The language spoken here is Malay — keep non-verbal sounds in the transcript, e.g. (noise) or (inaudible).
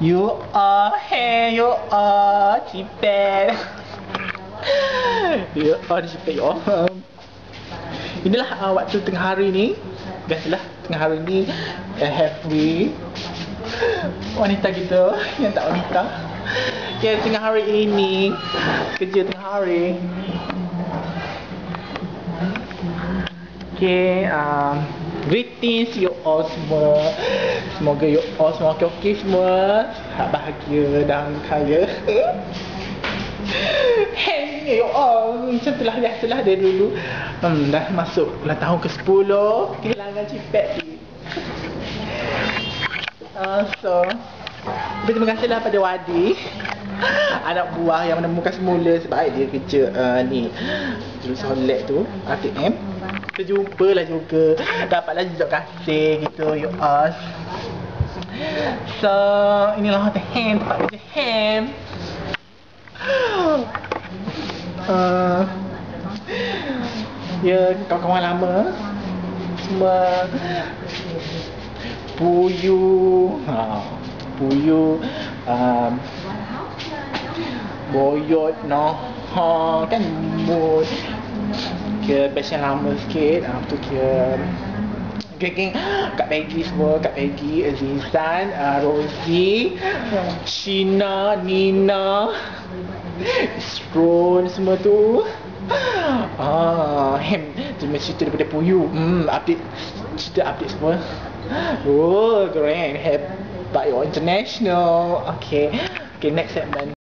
You are hey, you are cipet. (laughs) you are cipet you are. Inilah uh, waktu tengah hari ni. Biasalah tengah hari ni uh, have we wanita kita yang tak wanita. Ya, tengah hari ini kerja tengah hari. Okay, um, greetings you all semua. Semoga you all semua okey-okey semua. Sihat bahagia dan kaya. (laughs) Hey, you all. Macam itulah biasalah dari dulu. Hmm, dah masuk bulan tahun ke-10. Kehilangan cipet ni. Uh, so, terima kasihlah pada Wadi (laughs) anak buah yang menemukan semula sebab dia kerja uh, ni jurusan solek tu ATM terjumpa lah juga dapatlah jejak kasih gitu you us so inilah hotel ham tempat kerja ham uh, ya kawan-kawan lama semua Puyu ha, Puyu um, Boyot no ha, Kan mood. Kira yang lama sikit ha, Tu kira Geng-geng Kak Peggy semua Kak Peggy Azizan uh, Rosie Sheena Nina Stron semua tu Ah, hem, terima cerita daripada Puyu. Hmm, update cerita update semua. Oh, keren. Hebat international. Okay. Okay, next segment.